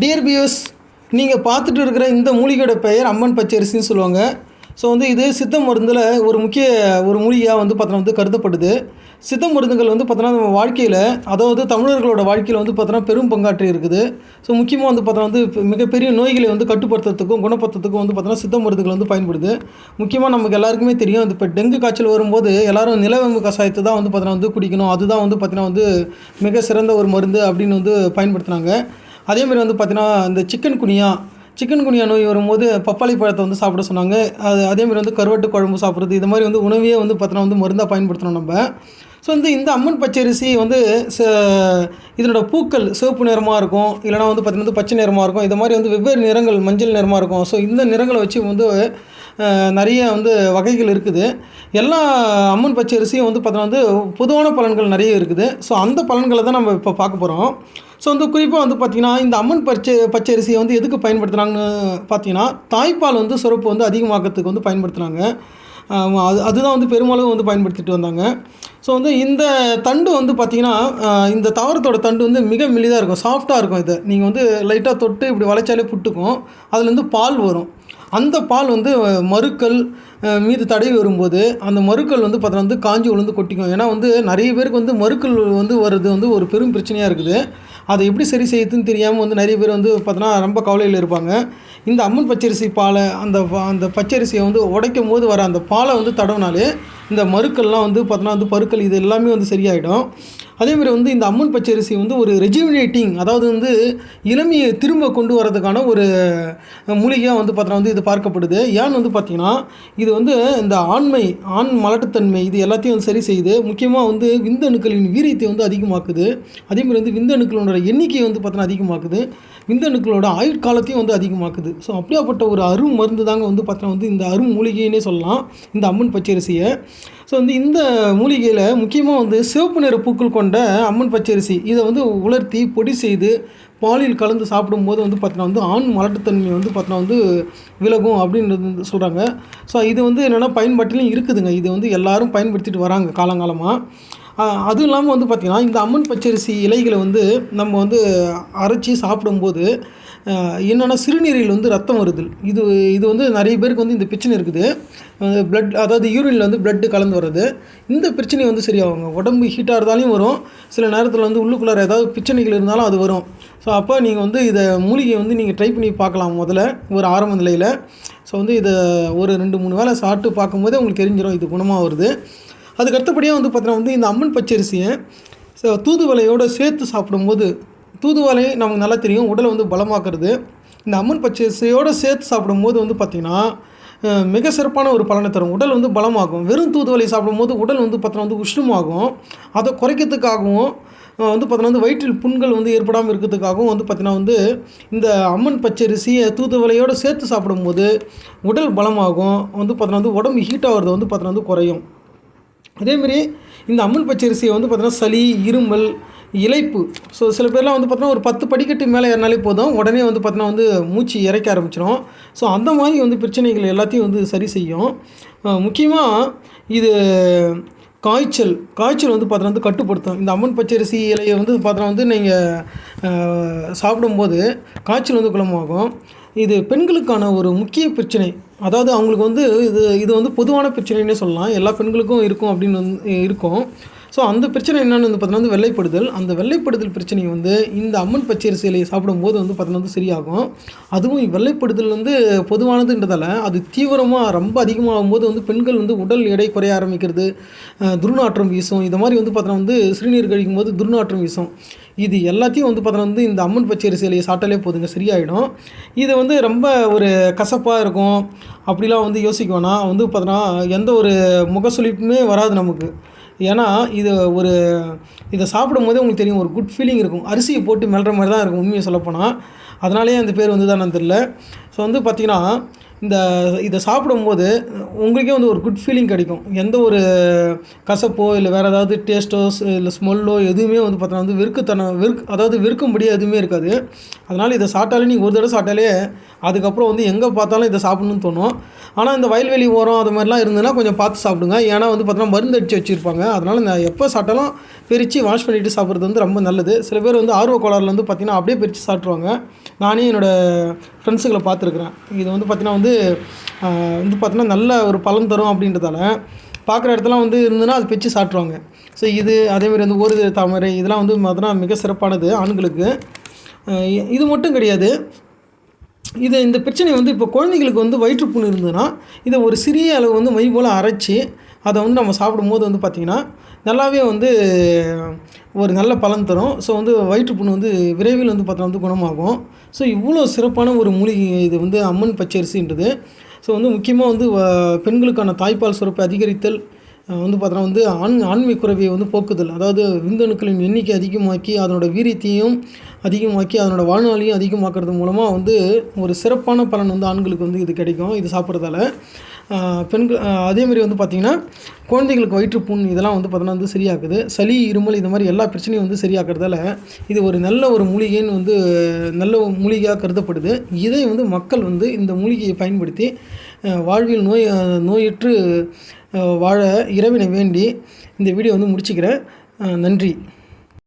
Dear Piyush நீங்கள் பார்த்துட்டு இருக்கிற இந்த மூலிகையோட பெயர் அம்மன் பச்சரிசின்னு சொல்லுவாங்க. ஸோ வந்து இது சித்த மருந்தில் ஒரு முக்கிய ஒரு மூலிகையாக வந்து பார்த்தோன்னா வந்து கருதப்படுது சித்த மருந்துகள் வந்து பார்த்தோன்னா நம்ம வாழ்க்கையில் அதாவது தமிழர்களோட வாழ்க்கையில் வந்து பார்த்தோன்னா பெரும் பங்காற்றி இருக்குது. ஸோ முக்கியமாக வந்து பார்த்தோன்னா வந்து மிகப்பெரிய நோய்களை வந்து கட்டுப்படுத்துறதுக்கும் குணப்படுத்துறதுக்கும் வந்து பார்த்தோன்னா சித்த மருந்துகள் வந்து பயன்படுது. முக்கியமாக நமக்கு எல்லாருக்குமே தெரியும் இது இப்போ டெங்கு காய்ச்சல் வரும்போது எல்லாரும் நிலவேம்பு கஷாயத்தை தான் வந்து பார்த்தோன்னா வந்து குடிக்கணும். அதுதான் வந்து பார்த்தீங்கன்னா வந்து மிக சிறந்த ஒரு மருந்து அப்படின்னு வந்து பயன்படுத்துனாங்க அதேமாதிரி வந்து பார்த்தீங்கன்னா இந்த சிக்கன் குனியா சிக்கன் குனியா நோய் வரும்போது பப்பாளி பழத்தை வந்து சாப்பிட சொன்னாங்க. அது அதேமாதிரி வந்து கருவாட்டு குழம்பு சாப்பிட்றது இது மாதிரி வந்து உணவையே வந்து பார்த்தினா வந்து மருந்தாக பயன்படுத்தணும் நம்ம. ஸோ வந்து இந்த அம்மன் பச்சரிசி வந்து ச இதனோட பூக்கள் சிவப்பு நிறமாக இருக்கும். இல்லைனா வந்து பார்த்திங்கன்னா வந்து பச்சை நிறமாக இருக்கும். இது மாதிரி வந்து வெவ்வேறு நிறங்கள் மஞ்சள் நிறமாக இருக்கும். ஸோ இந்த நிறங்களை வச்சு வந்து நிறைய வந்து வகைகள் இருக்குது. எல்லா அம்மன் பச்சரிசியும் வந்து பார்த்தோன்னா வந்து பொதுவான பலன்கள் நிறைய இருக்குது. ஸோ அந்த பலன்களை தான் நம்ம இப்போ பார்க்க போகிறோம் ஸோ வந்து குறிப்பாக வந்து பார்த்திங்கன்னா இந்த அம்மன் பச்சை பச்சரிசியை வந்து எதுக்கு பயன்படுத்துனாங்கன்னு பார்த்தீங்கன்னா தாய்ப்பால் வந்து சுரப்பு வந்து அதிகமாக்கிறதுக்கு வந்து பயன்படுத்துனாங்க அது அதுதான் வந்து பெருமளவு வந்து பயன்படுத்திட்டு வந்தாங்க. ஸோ வந்து இந்த தண்டு வந்து பார்த்திங்கன்னா இந்த தாவரத்தோட தண்டு வந்து மிக மெலிதாக இருக்கும். சாஃப்டாக இருக்கும் இது. நீங்கள் வந்து லைட்டாக தொட்டு இப்படி வளைச்சாலே புட்டுக்கும். அதுலேருந்து பால் வரும். அந்த பால் வந்து மறுக்கல் மீது தடவி வரும்போது அந்த மறுக்கல் வந்து பார்த்தோன்னா வந்து காஞ்சி விழுந்து கொட்டிக்கும். ஏன்னா வந்து நிறைய பேருக்கு வந்து மறுக்கல் வந்து வர்றது வந்து ஒரு பெரும் பிரச்சனையாக இருக்குது. அதை எப்படி சரி செய்யுதுன்னு தெரியாமல் வந்து நிறைய பேர் வந்து பார்த்தோன்னா ரொம்ப கவலையில் இருப்பாங்க. இந்த அம்மன் பச்சரிசி பாலை அந்த அந்த பச்சரிசியை வந்து உடைக்கும் போது வர அந்த பாலை வந்து தடவினாலே இந்த மருக்கள்லாம் வந்து பார்த்தோன்னா வந்து பருக்கள் இது எல்லாமே வந்து சரியாயிடும். அதேமாதிரி வந்து இந்த அம்மன் பச்சரிசி வந்து ஒரு ரெஜிவினேட்டிங் அதாவது வந்து இளமையை திரும்ப கொண்டு வரதுக்கான ஒரு மூலிகையாக வந்து பார்த்தோன்னா வந்து இது பார்க்கப்படுது. ஏன்னு வந்து பார்த்திங்கன்னா இது வந்து இந்த ஆண்மை ஆண் மலட்டுத்தன்மை இது எல்லாத்தையும் வந்து சரி செய்யுது முக்கியமாக வந்து விந்தணுக்களின் வீரியத்தை வந்து அதிகமாக்குது. அதேமாதிரி வந்து விந்தணுக்களோட எண்ணிக்கையை வந்து பார்த்தோன்னா அதிகமாக்குது. விந்தணுக்களோட ஆயுட்காலத்தையும் வந்து அதிகமாக்குது. ஸோ அப்படியாப்பட்ட ஒரு அரும் மருந்து தாங்க வந்து பார்த்தோன்னா வந்து இந்த அரும் மூலிகைன்னே சொல்லலாம். இந்த அம்மன் பச்சரிசியை. ஸோ வந்து இந்த மூலிகையில் முக்கியமாக வந்து சிவப்பு நிற பூக்கள் கொண்ட அம்மன் பச்சரிசி இதை வந்து உலர்த்தி பொடி செய்து பாலில் கலந்து சாப்பிடும்போது வந்து பார்த்தீங்கன்னா வந்து ஆண் மலட்டுத்தன்மை வந்து பார்த்தீங்கன்னா வந்து விலகும் அப்படின்றது வந்து சொல்கிறாங்க ஸோ இது வந்து என்னென்னா பயன்பாட்டிலையும் இருக்குதுங்க. இது வந்து எல்லோரும் பயன்படுத்திட்டு வராங்க காலங்காலமாக அதுவும் இல்லாமல் வந்து பார்த்திங்கன்னா இந்த அம்மன் பச்சரிசி இலைகளை வந்து நம்ம வந்து அரைச்சி சாப்பிடும்போது என்னென்னா சிறுநீரில் வந்து ரத்தம் வருது இது இது வந்து நிறைய பேருக்கு வந்து இந்த பிரச்சனை இருக்குது. பிளட் அதாவது யூரினில் வந்து பிளட்டு கலந்து வர்றது. இந்த பிரச்சனை வந்து சரியாகுங்க. உடம்பு ஹீட்டாக இருந்தாலும் வரும். சில நேரத்தில் வந்து உள்ளுக்குள்ளார ஏதாவது பிரச்சனைகள் இருந்தாலும் அது வரும். ஸோ அப்போ நீங்கள் வந்து இதை மூலிகை வந்து நீங்கள் ட்ரை பண்ணி பார்க்கலாம் முதல்ல ஒரு ஆரம்ப நிலையில். ஸோ வந்து இதை ஒரு ரெண்டு மூணு வேளை சாப்பிட்டு பார்க்கும்போதே உங்களுக்கு தெரிஞ்சிடும் இது குணமாக வருது. அதுக்கு அடுத்தபடியாக வந்து பார்த்தீங்கன்னா வந்து இந்த அம்மன் பச்சரிசியை ஸோ தூதுவலையோடு சேர்த்து சாப்பிடும்போது தூதுவளை நமக்கு நல்லா தெரியும். உடலை வந்து பலமாக்குறது. இந்த அம்மன் பச்சரிசியோடு சேர்த்து சாப்பிடும்போது வந்து பார்த்திங்கன்னா மிக சிறப்பான ஒரு பலனை தரும். உடல் வந்து பலமாகும். வெறும் தூதுவளை சாப்பிடும்போது உடல் வந்து பார்த்தோன்னா வந்து உஷ்ணமாகும். அதை குறைக்கிறதுக்காகவும் வந்து பார்த்தோன்னா வந்து வயிற்றில் புண்கள் வந்து ஏற்படாமல் இருக்கிறதுக்காகவும் வந்து பார்த்தீங்கன்னா வந்து இந்த அம்மன் பச்சரிசியை தூதுவளையோடு சேர்த்து சாப்பிடும்போது உடல் பலமாகும். வந்து பார்த்தோன்னா வந்து உடம்பு ஹீட் ஆகிறது வந்து பார்த்தோன்னா வந்து குறையும். அதேமாரி இந்த அம்மன் பச்சரிசியை வந்து பார்த்திங்கன்னா சளி இருமல் இழைப்பு ஸோ சில பேர்லாம் வந்து பார்த்தோன்னா ஒரு பத்து படிக்கட்டு மேலே ஏறினாலே போதும். உடனே வந்து பார்த்தோன்னா வந்து மூச்சு இறைக்க ஆரம்பிச்சிடும் ஸோ அந்த மாதிரி வந்து பிரச்சனைகள் எல்லாத்தையும் வந்து சரி செய்யும். முக்கியமாக இது காய்ச்சல். காய்ச்சல் வந்து பார்த்தோன்னா வந்து கட்டுப்படுத்தும். இந்த அம்மன் பச்சரிசி இலையை வந்து பார்த்தோன்னா வந்து நீங்கள் சாப்பிடும்போது காய்ச்சல் வந்து குளமாகும் இது பெண்களுக்கான ஒரு முக்கிய பிரச்சனை. அதாவது அவங்களுக்கு வந்து இது இது வந்து பொதுவான பிரச்சனைன்னே சொல்லலாம். எல்லா பெண்களுக்கும் இருக்கும் அப்படின்னு வந்து இருக்கும். ஸோ அந்த பிரச்சனை என்னென்னு வந்து பார்த்தீங்கன்னா வந்து வெள்ளைப்படுதல். அந்த வெள்ளைப்படுதல் பிரச்சனை வந்து இந்த அம்மன் பச்சரிசி சாப்பிடும்போது வந்து பார்த்தீங்கன்னா வந்து சரியாகும். அதுவும் வெள்ளைப்படுதல் வந்து பொதுவானதுன்றதால அது தீவிரமாக ரொம்ப அதிகமாகும் போது வந்து பெண்கள் வந்து உடல் எடை குறைய ஆரம்பிக்கிறது துர்நாற்றம் வீசும். இது மாதிரி வந்து பார்த்தீங்கன்னா வந்து சிறுநீர் கழிக்கும் போது துர்நாற்றம் வீசும். இது எல்லாத்தையும் வந்து பார்த்தீங்கன்னா வந்து இந்த அம்மன் பச்சரிசி இலையை சாப்பிட்டாலே போதுங்க சரியாயிடும். இது வந்து ரொம்ப ஒரு கசப்பாக இருக்கும். அப்படிலாம் வந்து யோசிக்க வேணாம். வந்து பார்த்தோன்னா எந்த ஒரு முகசுளிப்புமே வராது நமக்கு. ஏன்னா இது ஒரு இதை சாப்பிடும் போதே உங்களுக்கு தெரியும் ஒரு குட் ஃபீலிங் இருக்கும். அரிசியை போட்டு மெல்ற மாதிரி தான் இருக்கும் உண்மையை சொல்லப்போனால் அதனாலேயே அந்த பேர் வந்து தான் தெரில ஸோ வந்து பார்த்திங்கன்னா இந்த இதை சாப்பிடும்போது உங்களுக்கே வந்து ஒரு குட் ஃபீலிங் கிடைக்கும். எந்த ஒரு கசப்போ இல்லை வேறு ஏதாவது டேஸ்ட்டோ இல்லை ஸ்மெல்லோ எதுவுமே வந்து பார்த்தோன்னா வந்து வெறுக்குத்தனம் வெறுக் அதாவது வெறுக்கும்படியே எதுவுமே இருக்காது. அதனால் இதை சாப்பிட்டாலே நீங்கள் ஒரு தடவை சாப்பிட்டாலே அதுக்கப்புறம் வந்து எங்கே பார்த்தாலும் இதை சாப்பிட்ணுன்னு தோணும். ஆனால் இந்த வயல்வெளி ஓரம் அது மாதிரிலாம் இருந்ததுன்னா கொஞ்சம் பார்த்து சாப்பிடுங்க. ஏன்னா வந்து பார்த்தோன்னா மருந்து அடித்து வச்சுருப்பாங்க. அதனால் நான் எப்போ சாப்பிட்டாலும் பிரித்து வாஷ் பண்ணிவிட்டு சாப்பிட்றது வந்து ரொம்ப நல்லது. சில பேர் வந்து ஆர்வ கோளாறுல வந்து பார்த்திங்கன்னா அப்படியே பிரித்து சாப்பிட்ருவாங்க நானே என்னோடய ஃப்ரெண்ட்ஸுகளை பார்த்துருக்குறேன். இது வந்து பார்த்திங்கன்னா வந்து வந்து பார்த்தீங்கன்னா நல்ல ஒரு பலன் தரும் அப்படின்றதால பார்க்குற இடத்துல வந்து இருந்ததுன்னா அது பிச்சு சாப்பிட்ருவாங்க ஸோ இது அதேமாதிரி வந்து ஒரு தாமரை இதெல்லாம் வந்து பார்த்தோன்னா மிக சிறப்பானது ஆண்களுக்கு. இது மட்டும் கிடையாது. இது இந்த பிரச்சனை வந்து இப்போ குழந்தைங்களுக்கு வந்து வயிற்றுப்புண் இருந்ததுன்னா இதை ஒரு சிறிய அளவு வந்து மை போல் அரைச்சி அதை வந்து நம்ம சாப்பிடும்போது வந்து பார்த்திங்கன்னா நல்லாவே வந்து ஒரு நல்ல பலன் தரும். ஸோ வந்து வயிற்றுப்புண் வந்து விரைவில் வந்து பார்த்தோன்னா வந்து குணமாகும். ஸோ இவ்வளோ சிறப்பான ஒரு மூலிகை இது வந்து அம்மன் பச்சரிசின்றது. ஸோ வந்து முக்கியமாக வந்து வ- பெண்களுக்கான தாய்ப்பால் சுரப்பை அதிகரித்தல் வந்து பார்த்தோன்னா வந்து ஆண் ஆண்மை குறைவை வந்து போக்குதல். அதாவது விந்தணுக்களின் எண்ணிக்கை அதிகமாக்கி அதனோட வீரியத்தையும் அதிகமாக்கி அதனோட வாழ்நாளையும் அதிகமாக்குறது மூலமாக வந்து ஒரு சிறப்பான பலன் வந்து ஆண்களுக்கு வந்து இது கிடைக்கும் இது சாப்பிட்றதால. பெண்கள் அஹ் அதே மாதிரி வந்து பார்த்திங்கன்னா குழந்தைகளுக்கு வயிற்றுப்புண் இதெல்லாம் வந்து பார்த்தோன்னா வந்து சரியாக்குது. சளி இருமல் இந்த மாதிரி எல்லா பிரச்சனையும் வந்து சரியாக்குறதால இது ஒரு நல்ல ஒரு மூலிகைன்னு வந்து நல்ல ஒரு மூலிகையாக கருதப்படுது. இதை வந்து மக்கள் வந்து இந்த மூலிகையை பயன்படுத்தி வாழ்வில் நோய் அஹ் நோயற்று வாழ இறைவனை வேண்டி இந்த வீடியோ வந்து முடிச்சுக்கிறேன். நன்றி.